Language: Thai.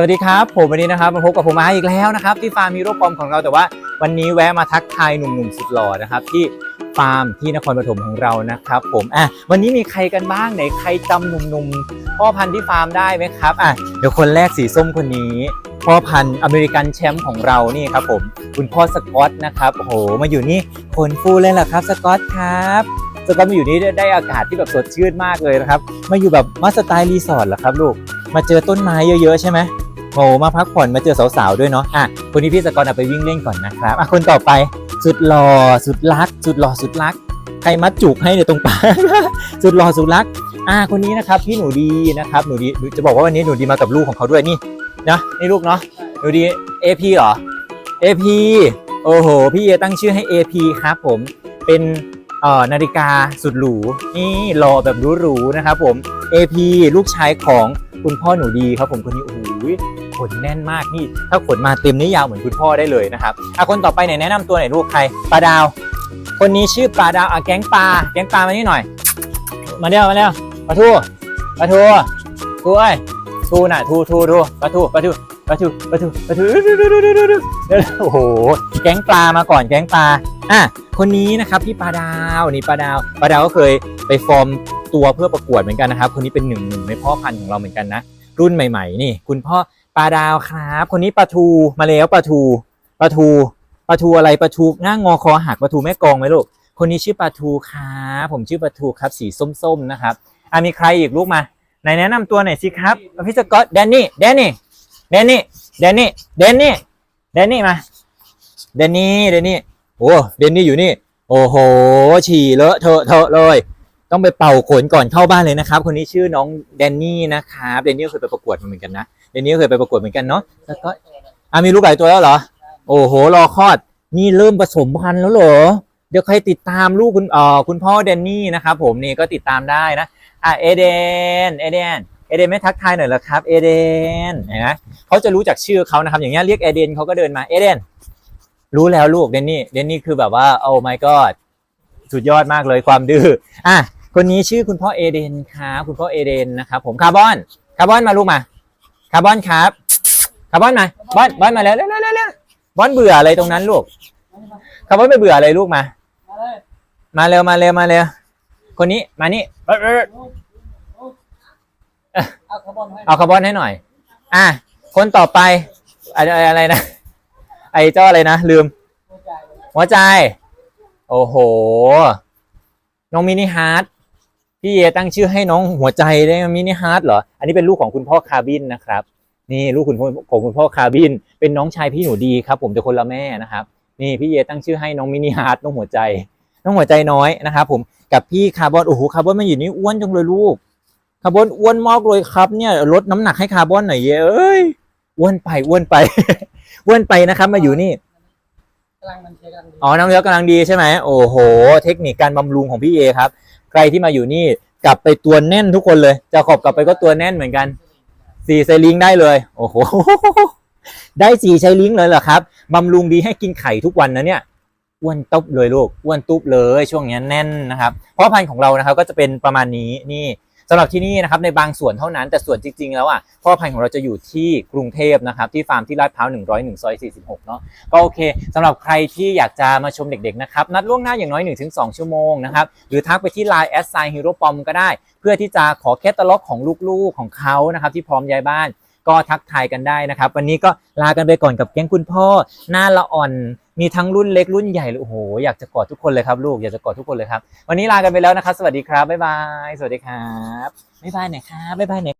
สวัสดีครับ ผมวันนี้นะครับมาพบกับผมมาอีกแล้วนะครับ ที่ฟาร์มฮีโร่ปอมของเราแต่ว่าวันนี้แวะมาทักทายหนุ่มๆสุดหล่อนะครับ ที่ฟาร์มที่นครปฐมของเรานะครับ ผมอะวันนี้มีใครกันบ้างไหนใครจำหนุ่มๆพ่อพันธุ์ที่ฟาร์มได้ไหมครับอะเดี๋ยวคนแรกสีส้มคนนี้พ่อพันธุ์อเมริกันแชมป์ของเรานี่ครับผมคุณพ่อสกอตนะครับโอ้โหมาอยู่นี่คนฟูเลยล่ะครับสกอตครับสกอตมาอยู่นี่ได้ได้อากาศที่แบบสดชื่นมากเลยนะครับมาอยู่แบบมาสไตล์รีสอร์ทเหรอครับลูกมาเจอต้นไม้เยอะๆใช่ไหม อ้มาพักผ่อนมาเจอสาวๆด้วยเนาะอะคนนี้พี่สกอตเอาไปวิ่งเล่นก่อนนะครับอะคนต่อไปสุดหล่อสุดรัก สุดหล่อสุดรัก ใครมัดจูบให้เนี่ยตรงปากสุดหล่อสุดรัก อะคนนี้นะครับพี่หนูดีนะครับหนูดีจะบอกว่าวันนี้หนูดีมากับลูกของเขาด้วยนี่นะนี่ลูกเนาะหนูดี AP เหรอ AP โอ้โห พี่เอตั้งชื่อให้ AP ครับผมเป็นเอ่อนาฬิกาสุดหรูนี่หล่อแบบหรูๆนะครับผม AP ลูกชายของคุณพ่อหนูดีครับผมคนนี้โอ้โห ขนแน่นมากนี่ ถ้าขนมาเต็มนี่ยาวเหมือนคุณพ่อได้เลยนะครับอะคนต่อไปไหนแนะนำตัวไหนลูกใครปลาดาว คนนี้ชื่อปลาดาวอะแก๊งปลาแก๊งปลามานี่หน่อย มาเร็วมาเร็วปลาทูปลาทูทูเอ้ยทูน่ะทูทูทูปลาทูปลาทูปลาทูปลาทูปลาทูโอ้โหแก๊งปลามาก่อนแก๊งปลาอะคนนี้นะครับพี่ปลาดาวนี่ปลาดาวปลาดาวก็เคยไปฟอร์มตัวเพื่อประกวดเหมือนกันนะครับ คนนี้เป็นหนึ่งหนึ่งในพ่อพันธุ์ของเราเหมือนกันนะรุ่นใหม่ ๆ นี่ คุณพ่อ ปลาดาวครับ คนนี้ปลาทูมาแล้วปลาทูปลาทูปลาทูอะไรปลาทูง่างงอคอหักปลาทูแม่กองไหมลูกคนนี้ชื่อปลาทูครับผมชื่อปลาทูครับ สีส้มๆนะครับอะมีใครอีกลูกมาไหนแนะนำตัวหน่อยสิครับพี่สกอตแดนนี่แดนนี่แดนนี่แดนนี่แดนนี่แดนนี่มาแดนนี่แดนนี่โอ้แดนนี่อยู่นี่ โอ้โห ฉี่เลอะเทอะเทอะเลย ต้องไปเป่าขนก่อนเข้าบ้านเลยนะครับ คนนี้ชื่อน้องแดนนี่นะครับแดนนี่เคยไปประกวดมาเหมือนกันนะแดนนี่เคยไปประกวดเหมือนกันเนาะแล้วก็อะมีลูกหลายตัวแล้วเหรอ โอ้โหรอคลอด นี่เริ่มผสมพันธุ์แล้วเหรอเดี๋ยวใครติดตามลูกคุณเอ่อคุณพ่อแดนนี่นะครับ ผมนี่ก็ติดตามได้นะอะเอเดนเอเดนเอเดนไม่ทักทายหน่อยเหรอครับเอเดนเห็นไหมเขาจะรู้จักชื่อเขานะครับ อย่างเงี้ยเรียกเอเดนเขาก็เดินมาเอเดนรู้แล้วลูกเดนนี่เดนนี่คือแบบว่าโอ้ my god สุดยอดมากเลยความดื้ออะ คนนี้ชื่อคุณพ่อเอเดนครับคุณพ่อเอเดนนะครับผมคาร์บอนคาร์บอนมาลูกมาคาร์บอนครับคาร์บอนมาบอนบอนมาแล้วเร็วเร็วเร็วบอนเบื่ออะไรตรงนั้นลูกคาร์บอนไม่เบื่ออะไรลูกมามาเร็วมาเร็วมาเร็วคนนี้มานี่เอาคาร์บอนให้เอาคาร์บอนให้หน่อย อะคนต่อไปอะไรอะไรนะ ไอ้เจ้าอะไรนะลืม หัวใจ โอ้โห น้องมินิฮาร์ด พี่เอตั้งชื่อให้น้องหัวใจได้ไหมมินิฮาร์ดเหรอ อันนี้เป็นลูกของคุณพ่อคาร์บินนะครับ นี่ลูกคุณพ่อของคุณพ่อคาร์บิน เป็นน้องชายพี่หนูดีครับ ผมจะคนละแม่นะครับ นี่พี่เอตั้งชื่อให้น้องมินิฮาร์ดน้องหัวใจ น้องหัวใจน้อยนะครับ ผมกับพี่คาร์บอนโอ้โหคาร์บอนมาอยู่นี่อ้วนจังเลยลูกคาร์บอนอ้วนมากเลยครับเนี่ยลดน้ำหนักให้คาร์บอนหน่อยเย้เอ้ยอ้วนไปอ้วนไปอ้วนไปนะครับ มาอยู่นี่กำลังมันเชียร์กันดีอ๋อน้ำเลี้ยวกำลังดีใช่ไหมโอ้โห เทคนิคการบำรุงของพี่เอครับ ใครที่มาอยู่นี่กลับไปตัวแน่นทุกคนเลย จะขอบกลับไปก็ตัวแน่นเหมือนกันสี่ไซลิงได้เลย โอ้โห ได้สี่ไซลิงเลยเหรอครับบำรุงดีให้กินไข่ทุกวันนะเนี่ยอ้วนตุ๊บเลยลูกอ้วนตุ๊บเลยช่วงนี้แน่นนะครับ เพราะพันธุ์ของเรานะครับก็จะเป็นประมาณนี้นี่ สำหรับที่นี่นะครับในบางส่วนเท่านั้นแต่ส่วนจริง ๆ แล้วอะพ่อพันธุ์ของเราจะอยู่ที่กรุงเทพนะครับที่ฟาร์มที่ลาดพร้าว101ซอย46เนาะก็โอเคสำหรับใครที่อยากจะมาชมเด็กๆนะครับนัดล่วงหน้าอย่างน้อย 1-2 ชั่วโมงนะครับหรือทักไปที่ Line แอสไซน์ฮีโร่ปอมก็ได้ เพื่อที่จะขอแคตตาล็อกของลูกๆของเขานะครับที่พร้อมย้ายบ้าน ก็ทักทายกันได้นะครับ วันนี้ก็ลากันไปก่อนกับแก๊งคุณพ่อ หน้าละอ่อน มีทั้งรุ่นเล็กรุ่นใหญ่เลยโอ้โหอยากจะกอดทุกคนเลยครับลูกอยากจะกอดทุกคนเลยครับ วันนี้ลากันไปแล้วนะครับ สวัสดีครับบ๊ายบายสวัสดีครับบ๊ายบายหน่อยครับบ๊ายบายหน่อย